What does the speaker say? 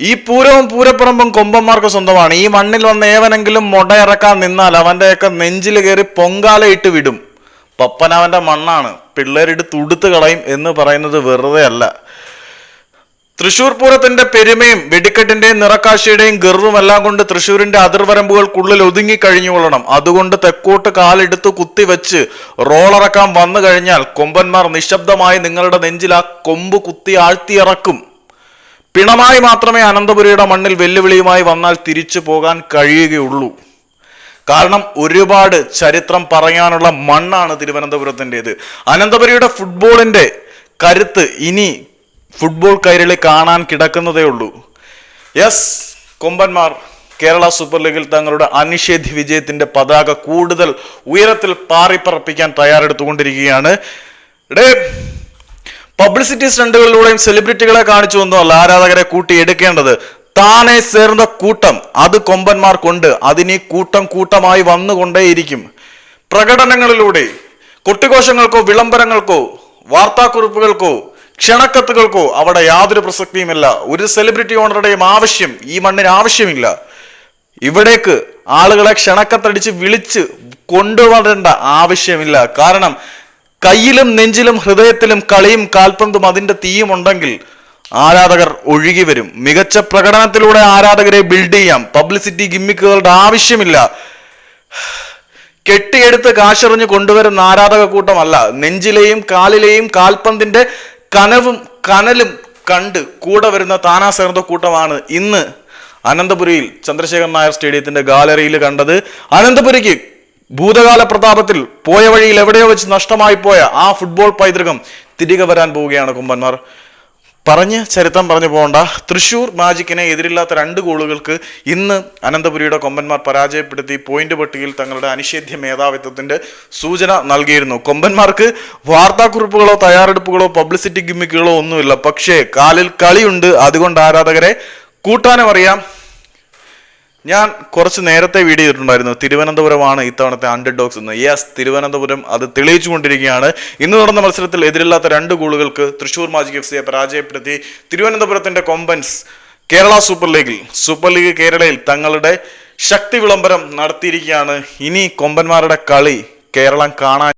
ഈ പൂരവും പൂരപ്പുറമ്പും കൊമ്പന്മാർക്ക് സ്വന്തമാണ്. ഈ മണ്ണിൽ വന്ന് ഏവനെങ്കിലും മുടയിറക്കാൻ നിന്നാൽ അവന്റെയൊക്കെ നെഞ്ചിൽ കയറി പൊങ്കാലയിട്ട് വിടും. പപ്പൻ അവന്റെ മണ്ണാണ്. പിള്ളേരിട്ട് തുടുത്ത് കളയും എന്ന് പറയുന്നത് വെറുതെ അല്ല. തൃശൂർ പൂരത്തിന്റെ പെരുമയും വെടിക്കെട്ടിന്റെയും നിറക്കാശിയുടെയും ഗർവും എല്ലാം കൊണ്ട് തൃശൂരിന്റെ അതിർവരമ്പുകൾക്കുള്ളിൽ ഒതുങ്ങി കഴിഞ്ഞുകൊള്ളണം. അതുകൊണ്ട് തെക്കോട്ട് കാലെടുത്ത് കുത്തിവെച്ച് റോളിറക്കാൻ വന്നു കഴിഞ്ഞാൽ കൊമ്പന്മാർ നിശബ്ദമായി നിങ്ങളുടെ നെഞ്ചിൽ ആ കൊമ്പ് കുത്തി ആഴ്ത്തിയിറക്കും. പിണമായി മാത്രമേ അനന്തപുരിയുടെ മണ്ണിൽ വെല്ലുവിളിയുമായി വന്നാൽ തിരിച്ചു പോകാൻ കഴിയുകയുള്ളൂ. കാരണം ഒരുപാട് ചരിത്രം പറയാനുള്ള മണ്ണാണ് തിരുവനന്തപുരത്തിന്റെത്. അനന്തപുരിയുടെ ഫുട്ബോളിന്റെ കരുത്ത് ഇനി ഫുട്ബോൾ കൈരളി കാണാൻ കിടക്കുന്നതേ ഉള്ളൂ യെസ് കൊമ്പന്മാർ കേരള സൂപ്പർ ലീഗിൽ തങ്ങളുടെ അനിഷേധ്യ വിജയത്തിന്റെ പതാക കൂടുതൽ ഉയരത്തിൽ പാറിപ്പറപ്പിക്കാൻ തയ്യാറെടുത്തുകൊണ്ടിരിക്കുകയാണ്. ഡേ പബ്ലിസിറ്റി സ്റ്റണ്ടുകളിലൂടെയും സെലിബ്രിറ്റികളെ കാണിച്ചു ഒന്നുമല്ല ആരാധകരെ കൂട്ടിയെടുക്കേണ്ടത് താനെ ചേർന്ന കൂട്ടം അത് കൊമ്പന്മാർക്കുണ്ട്. അതിന് കൂട്ടം കൂട്ടമായി വന്നുകൊണ്ടേയിരിക്കും. പ്രകടനങ്ങളിലൂടെ കൊട്ടിഘോഷങ്ങൾക്കോ വിളംബരങ്ങൾക്കോ വാർത്താക്കുറിപ്പുകൾക്കോ ക്ഷണക്കത്തുകൾക്കോ അവിടെ യാതൊരു പ്രസക്തിയുമില്ല. ഒരു സെലിബ്രിറ്റി ഓണറുടെയും ആവശ്യം ഈ മണ്ണിന് ആവശ്യമില്ല. ഇവിടേക്ക് ആളുകളെ ക്ഷണക്കത്തടിച്ച് വിളിച്ച് കൊണ്ടുവരേണ്ട ആവശ്യമില്ല. കാരണം കയ്യിലും നെഞ്ചിലും ഹൃദയത്തിലും കളിയും കാൽപന്തും അതിന്റെ തീയും ഉണ്ടെങ്കിൽ ആരാധകർ ഒഴുകി വരും. മികച്ച പ്രകടനത്തിലൂടെ ആരാധകരെ ബിൽഡ് ചെയ്യാം. പബ്ലിസിറ്റി ഗിമ്മിക്കുകളുടെ ആവശ്യമില്ല. കെട്ടിയെടുത്ത് കാശെറിഞ്ഞ് കൊണ്ടുവരുന്ന ആരാധക കൂട്ടമല്ല. നെഞ്ചിലെയും കാലിലെയും കാൽപന്തിന്റെ കനവും കനലും കണ്ട് കൂടെ വരുന്ന താനാ ചേർന്ന കൂട്ടമാണ് ഇന്ന് അനന്തപുരിയിൽ ചന്ദ്രശേഖർ നായർ സ്റ്റേഡിയത്തിന്റെ ഗാലറിയിൽ കണ്ടത്. അനന്തപുരിക്ക് ഭൂതകാല പ്രതാപത്തിൽ പോയ വഴിയിൽ എവിടെയോ വെച്ച് നഷ്ടമായി പോയ ആ ഫുട്ബോൾ പൈതൃകം തിരികെ വരാൻ പോവുകയാണ് കുമ്പന്മാർ. പറഞ്ഞ് ചരിത്രം പറഞ്ഞു പോകണ്ട. തൃശൂർ മാജിക്കിനെ എതിരില്ലാത്ത രണ്ട് ഗോളുകൾക്ക് ഇന്ന് അനന്തപുരിയുടെ കൊമ്പന്മാർ പരാജയപ്പെടുത്തി പോയിന്റ് പട്ടികയിൽ തങ്ങളുടെ അനിഷേധ്യ മേധാവിത്വത്തിന്റെ സൂചന നൽകിയിരുന്നു. കൊമ്പന്മാർക്ക് വാർത്താക്കുറിപ്പുകളോ തയ്യാറെടുപ്പുകളോ പബ്ലിസിറ്റി ഗിമ്മിക്കുകളോ ഒന്നുമില്ല. പക്ഷേ കാലിൽ കളിയുണ്ട്. അതുകൊണ്ട് ആരാധകരെ കൂട്ടാനും അറിയാം ഞാൻ കുറച്ച് നേരത്തെ വീഡിയോ ചെയ്തിട്ടുണ്ടായിരുന്നു. തിരുവനന്തപുരമാണ് ഇത്തവണത്തെ അണ്ടർ ഡോഗ്സ് എന്ന്. യെസ് തിരുവനന്തപുരം അത് തെളിയിച്ചുകൊണ്ടിരിക്കുകയാണ്. ഇന്ന് നടന്ന മത്സരത്തിൽ എതിരില്ലാത്ത രണ്ട് ഗോളുകൾക്ക് തൃശൂർ മാജിക് എഫ് സിയെ പരാജയപ്പെടുത്തി തിരുവനന്തപുരത്തിന്റെ കൊമ്പൻസ് കേരള സൂപ്പർ ലീഗിൽ സൂപ്പർ ലീഗ് കേരളയിൽ തങ്ങളുടെ ശക്തി വിളംബരം നടത്തിയിരിക്കുകയാണ്. ഇനി കൊമ്പന്മാരുടെ കളി കേരളം കാണാൻ